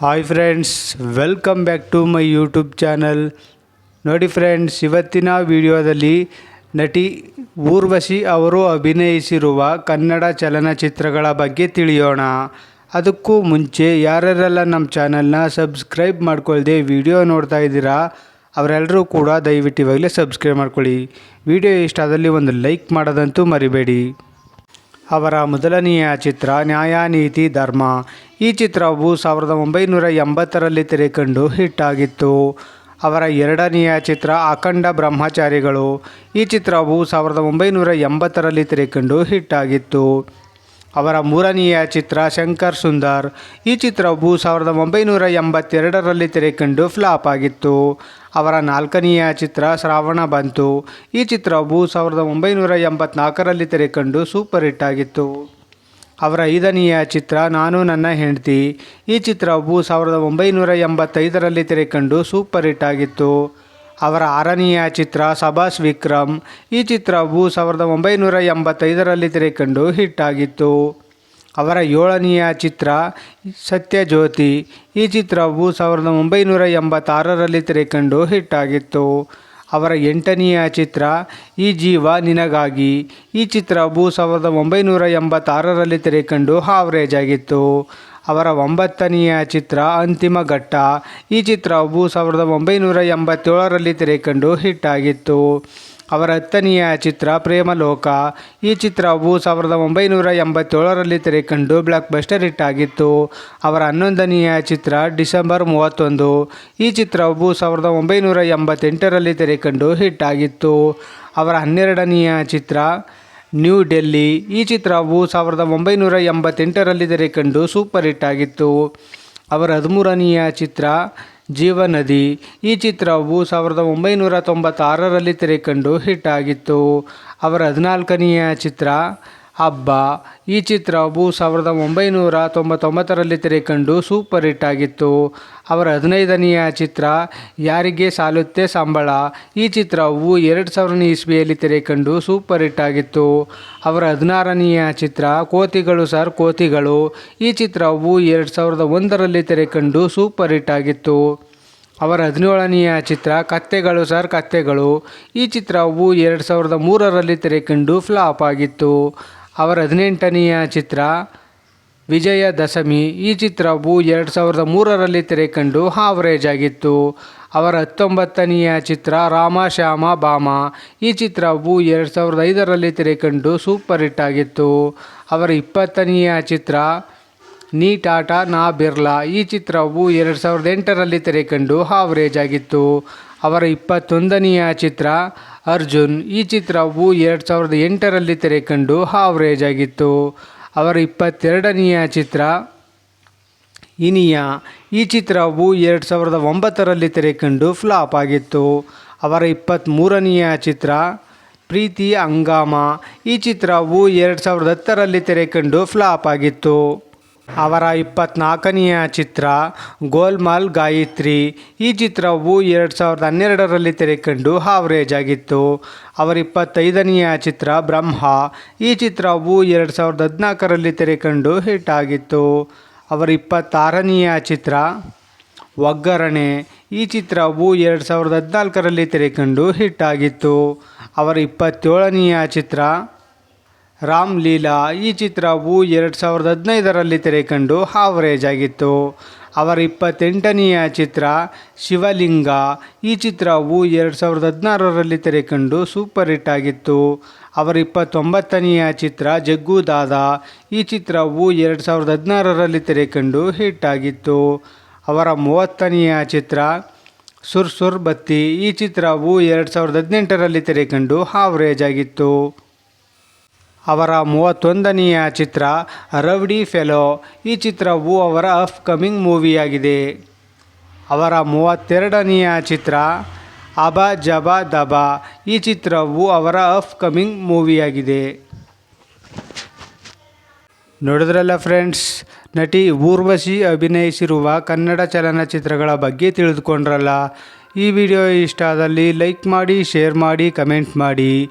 Hi friends welcome back to my YouTube channel ನೋಡಿ friends ಇವತ್ತಿನ ವಿಡಿಯೋದಲ್ಲಿ ನಟಿ ಊರ್ವಶಿ ಅವರು ಅಭಿನಯಿಸಿರುವ ಕನ್ನಡ ಚಲನಚಿತ್ರಗಳ ಬಗ್ಗೆ ತಿಳಿಯೋಣ. ಅದಕ್ಕೂ ಮುಂಚೆ ಯಾರ್ಯಾರೆಲ್ಲ ನಮ್ಮ ಚಾನಲ್ನ ಸಬ್ಸ್ಕ್ರೈಬ್ ಮಾಡ್ಕೊಳ್ದೆ ವಿಡಿಯೋ ನೋಡ್ತಾ ಇದ್ದೀರಾ, ಅವರೆಲ್ಲರೂ ಕೂಡ ದಯವಿಟ್ಟು ಇವಾಗಲೇ ಸಬ್ಸ್ಕ್ರೈಬ್ ಮಾಡ್ಕೊಳ್ಳಿ. ವಿಡಿಯೋ ಇಷ್ಟ ಆದಲ್ಲಿ ಒಂದು ಲೈಕ್ ಮಾಡೋದಂತೂ ಮರಿಬೇಡಿ. ಅವರ ಮೊದಲನೆಯ ಚಿತ್ರ ನ್ಯಾಯ ನೀತಿ ಧರ್ಮ. ಈ ಚಿತ್ರವು ಸಾವಿರದ ಒಂಬೈನೂರ ಎಂಬತ್ತರಲ್ಲಿ ತೆರೆಕಂಡು ಹಿಟ್ ಆಗಿತ್ತು. ಅವರ ಎರಡನೆಯ ಚಿತ್ರ ಅಖಂಡ ಬ್ರಹ್ಮಚಾರಿಗಳು. ಈ ಚಿತ್ರವು ಸಾವಿರದ ಒಂಬೈನೂರ ಎಂಬತ್ತರಲ್ಲಿ ತೆರೆಕಂಡು ಹಿಟ್ ಆಗಿತ್ತು. ಅವರ ಮೂರನೆಯ ಚಿತ್ರ ಶಂಕರ್ ಸುಂದರ್. ಈ ಚಿತ್ರವು ಸಾವಿರದ ಒಂಬೈನೂರ ಎಂಬತ್ತೆರಡರಲ್ಲಿ ತೆರೆಕಂಡು ಫ್ಲಾಪ್ ಆಗಿತ್ತು. ಅವರ ನಾಲ್ಕನೆಯ ಚಿತ್ರ ಶ್ರಾವಣ ಬಂತು. ಈ ಚಿತ್ರವು ಸಾವಿರದ ಒಂಬೈನೂರ ಎಂಬತ್ನಾಲ್ಕರಲ್ಲಿ ತೆರೆಕಂಡು ಸೂಪರ್ ಹಿಟ್ ಆಗಿತ್ತು. ಅವರ ಐದನೆಯ ಚಿತ್ರ ನಾನು ನನ್ನ ಹೆಂಡತಿ. ಈ ಚಿತ್ರವು ಸಾವಿರದ ಒಂಬೈನೂರ ಎಂಬತ್ತೈದರಲ್ಲಿ ತೆರೆಕಂಡು ಸೂಪರ್ ಹಿಟ್ ಆಗಿತ್ತು. ಅವರ ಆರನೆಯ ಚಿತ್ರ ಸಬಾಸ್ ವಿಕ್ರಮ್ ಈ ಚಿತ್ರವು ಸಾವಿರದ ಒಂಬೈನೂರ ಎಂಬತ್ತೈದರಲ್ಲಿ ತೆರೆಕಂಡು ಹಿಟ್ ಆಗಿತ್ತು ಅವರ ಏಳನೆಯ ಚಿತ್ರ ಸತ್ಯಜ್ಯೋತಿ. ಈ ಚಿತ್ರವು ಸಾವಿರದ ಒಂಬೈನೂರ ಎಂಬತ್ತಾರರಲ್ಲಿ ತೆರೆಕಂಡು ಹಿಟ್ ಆಗಿತ್ತು ಅವರ ಎಂಟನೆಯ ಚಿತ್ರ, ಈ ಜೀವ ನಿನಗಾಗಿ. ಈ ಚಿತ್ರವು ಸಾವಿರದ ಒಂಬೈನೂರ ಎಂಬತ್ತಾರರಲ್ಲಿ ತೆರೆಕಂಡು ಹಾವರೇಜ್ ಆಗಿತ್ತು ಅವರ ಒಂಬತ್ತನೆಯ ಚಿತ್ರ ಅಂತಿಮ ಘಟ್ಟ. ಈ ಚಿತ್ರವು ಸಾವಿರದ ಒಂಬೈನೂರ ಎಂಬತ್ತೇಳರಲ್ಲಿ ತೆರೆಕಂಡು ಹಿಟ್ಟಾಗಿತ್ತು. ಅವರ ಹತ್ತನೆಯ ಚಿತ್ರ ಪ್ರೇಮಲೋಕ. ಈ ಚಿತ್ರವು ಸಾವಿರದ ಒಂಬೈನೂರ ಎಂಬತ್ತೇಳರಲ್ಲಿ ತೆರೆಕಂಡು ಬ್ಲಾಕ್ ಬಸ್ಟರ್ ಹಿಟ್ ಆಗಿತ್ತು ಅವರ ಹನ್ನೊಂದನೆಯ ಚಿತ್ರ ಡಿಸೆಂಬರ್ ಮೂವತ್ತೊಂದು. ಈ ಚಿತ್ರವು ಸಾವಿರದ ಒಂಬೈನೂರ ಎಂಬತ್ತೆಂಟರಲ್ಲಿ ತೆರೆಕಂಡು ಹಿಟ್ ಆಗಿತ್ತು ಅವರ ಹನ್ನೆರಡನೆಯ ಚಿತ್ರ ನ್ಯೂ ಡೆಲ್ಲಿ. ಈ ಚಿತ್ರವು ಸಾವಿರದ ಒಂಬೈನೂರ ಎಂಬತ್ತೆಂಟರಲ್ಲಿ ತೆರೆಕಂಡು ಸೂಪರ್ ಹಿಟ್ ಆಗಿತ್ತು. ಅವರ ಹದಿಮೂರನೆಯ ಚಿತ್ರ ಜೀವನದಿ. ಈ ಚಿತ್ರವು ಸಾವಿರದ ಒಂಬೈನೂರ ತೊಂಬತ್ತಾರರಲ್ಲಿ ತೆರೆಕಂಡು ಹಿಟ್ ಆಗಿತ್ತು. ಅವರ ಹದಿನಾಲ್ಕನೆಯ ಚಿತ್ರ ಹಬ್ಬ. ಈ ಚಿತ್ರವು ಸಾವಿರದ ಒಂಬೈನೂರ ತೊಂಬತ್ತೊಂಬತ್ತರಲ್ಲಿ ತೆರೆಕಂಡು ಸೂಪರ್ ಹಿಟ್ ಆಗಿತ್ತು. ಅವರ ಹದಿನೈದನೆಯ ಚಿತ್ರ, ಯಾರಿಗೆ ಸಾಲುತ್ತೆ ಸಂಬಳ. ಈ ಚಿತ್ರವು ಎರಡು ಸಾವಿರನೇ ಇಸ್ವಿಯಲ್ಲಿ ತೆರೆಕಂಡು ಸೂಪರ್ ಹಿಟ್ ಆಗಿತ್ತು. ಅವರ ಹದಿನಾರನೆಯ ಚಿತ್ರ, ಕೋತಿಗಳು ಸರ್, ಕೋತಿಗಳು. ಈ ಚಿತ್ರವು ಎರಡು ಸಾವಿರದ ಒಂದರಲ್ಲಿ ತೆರೆಕಂಡು ಸೂಪರ್ ಹಿಟ್ ಆಗಿತ್ತು. ಅವರ ಹದಿನೇಳನೆಯ ಚಿತ್ರ, ಕತ್ತೆಗಳು ಸರ್, ಕತ್ತೆಗಳು. ಈ ಚಿತ್ರವು ಎರಡು ಸಾವಿರದ ಮೂರರಲ್ಲಿ ತೆರೆಕಂಡು ಫ್ಲಾಪ್ ಆಗಿತ್ತು. ಅವರ ಹದಿನೆಂಟನೆಯ ಚಿತ್ರ ವಿಜಯದಶಮಿ. ಈ ಚಿತ್ರವು ಎರಡು ಸಾವಿರದ ಮೂರರಲ್ಲಿ ತೆರೆಕಂಡು ಹಾವರೇಜ್ ಆಗಿತ್ತು. ಅವರ ಹತ್ತೊಂಬತ್ತನೆಯ ಚಿತ್ರ ರಾಮ ಶ್ಯಾಮ ಬಾಮ. ಈ ಚಿತ್ರವು ಎರಡು ಸಾವಿರದ ಐದರಲ್ಲಿ ತೆರೆಕಂಡು ಸೂಪರ್ ಹಿಟ್ ಆಗಿತ್ತು. ಅವರ ಇಪ್ಪತ್ತನೆಯ ಚಿತ್ರ ನೀ ಟಾಟಾ ನಾ ಬಿರ್ಲಾ. ಈ ಚಿತ್ರವು ಎರಡು ಸಾವಿರದ ಎಂಟರಲ್ಲಿ ತೆರೆಕಂಡು ಹಾವರೇಜ್ ಆಗಿತ್ತು. ಅವರ ಇಪ್ಪತ್ತೊಂದನೆಯ ಚಿತ್ರ ಅರ್ಜುನ್. ಈ ಚಿತ್ರವು ಎರಡು ಸಾವಿರದ ಎಂಟರಲ್ಲಿ ತೆರೆಕಂಡು ಹಾವ್ರೇಜ್ ಆಗಿತ್ತು ಅವರ ಇಪ್ಪತ್ತೆರಡನೆಯ ಚಿತ್ರ ಇನಿಯಾ. ಈ ಚಿತ್ರವು ಎರಡು ಸಾವಿರದ ಒಂಬತ್ತರಲ್ಲಿ ತೆರೆಕಂಡು ಫ್ಲಾಪ್ ಆಗಿತ್ತು. ಅವರ ಇಪ್ಪತ್ತ್ಮೂರನೆಯ ಚಿತ್ರ ಪ್ರೀತಿ ಹಂಗಾಮ. ಈ ಚಿತ್ರವು ಎರಡು ಸಾವಿರದ ಹತ್ತರಲ್ಲಿ ತೆರೆಕಂಡು ಫ್ಲಾಪ್ ಆಗಿತ್ತು. ಅವರ ಇಪ್ಪತ್ನಾಲ್ಕನೆಯ ಚಿತ್ರ ಗೋಲ್ಮಾಲ್ ಗಾಯತ್ರಿ. ಈ ಚಿತ್ರವು ಎರಡು ಸಾವಿರದ ಹನ್ನೆರಡರಲ್ಲಿ ತೆರೆಕಂಡು ಹಾವರೇಜ್ ಆಗಿತ್ತು ಅವರ ಇಪ್ಪತ್ತೈದನೆಯ ಚಿತ್ರ ಬ್ರಹ್ಮ. ಈ ಚಿತ್ರವು ಎರಡು ಸಾವಿರದ ಹದಿನಾಲ್ಕರಲ್ಲಿ ತೆರೆಕಂಡು ಹಿಟ್ ಆಗಿತ್ತು ಅವರ ಇಪ್ಪತ್ತಾರನೆಯ ಚಿತ್ರ ಒಗ್ಗರಣೆ. ಈ ಚಿತ್ರವು ಎರಡು ಸಾವಿರದ ಹದಿನಾಲ್ಕರಲ್ಲಿ ತೆರೆಕಂಡು ಹಿಟ್ ಆಗಿತ್ತು ಅವರ ಇಪ್ಪತ್ತೇಳನೆಯ ಚಿತ್ರ ರಾಮ್ ಲೀಲಾ ಈ ಚಿತ್ರವು ಎರಡು ಸಾವಿರದ ಹದಿನೈದರಲ್ಲಿ ತೆರೆಕಂಡು ಹಾವರೇಜ್ ಆಗಿತ್ತು ಅವರ ಇಪ್ಪತ್ತೆಂಟನೆಯ ಚಿತ್ರ ಶಿವಲಿಂಗ ಈ ಚಿತ್ರವು ಎರಡು ಸಾವಿರದ ಹದಿನಾರರಲ್ಲಿ ತೆರೆಕಂಡು ಸೂಪರ್ ಹಿಟ್ ಆಗಿತ್ತು. ಅವರ ಇಪ್ಪತ್ತೊಂಬತ್ತನೆಯ ಚಿತ್ರ ಜಗ್ಗು ದಾದಾ ಈ ಚಿತ್ರವು ಎರಡು ಸಾವಿರದ ಹದಿನಾರರಲ್ಲಿ ತೆರೆಕಂಡು ಹಿಟ್ ಆಗಿತ್ತು. ಅವರ ಮೂವತ್ತನೆಯ ಚಿತ್ರ ಸುರ್ ಸುರ್ ಬತ್ತಿ ಈ ಚಿತ್ರವು ಎರಡು ಸಾವಿರದ ಹದಿನೆಂಟರಲ್ಲಿ ತೆರೆಕಂಡು ಹಾವರೇಜ್ ಆಗಿತ್ತು ಅವರ ಮೂವತ್ತೊಂದನೆಯ ಚಿತ್ರ, ರೌಡಿ ಫೆಲೋ. ಈ ಚಿತ್ರವು ಅವರ ಅಪ್ಕಮಿಂಗ್ ಮೂವಿಯಾಗಿದೆ. ಅವರ ಮೂವತ್ತೆರಡನೆಯ ಚಿತ್ರ, ಅಬ ಜಬ ದಬ. ಈ ಚಿತ್ರವು ಅವರ ಅಪ್ಕಮಿಂಗ್ ಮೂವಿಯಾಗಿದೆ. ನೋಡಿದ್ರಲ್ಲ ಫ್ರೆಂಡ್ಸ್, ನಟಿ ಊರ್ವಶಿ ಅಭಿನಯಿಸಿರುವ ಕನ್ನಡ ಚಲನಚಿತ್ರಗಳ ಬಗ್ಗೆ ತಿಳಿದುಕೊಂಡ್ರಲ್ಲ. ಈ ವಿಡಿಯೋ ಇಷ್ಟ ಆದಲ್ಲಿ ಲೈಕ್ ಮಾಡಿ, ಶೇರ್ ಮಾಡಿ, ಕಮೆಂಟ್ ಮಾಡಿ.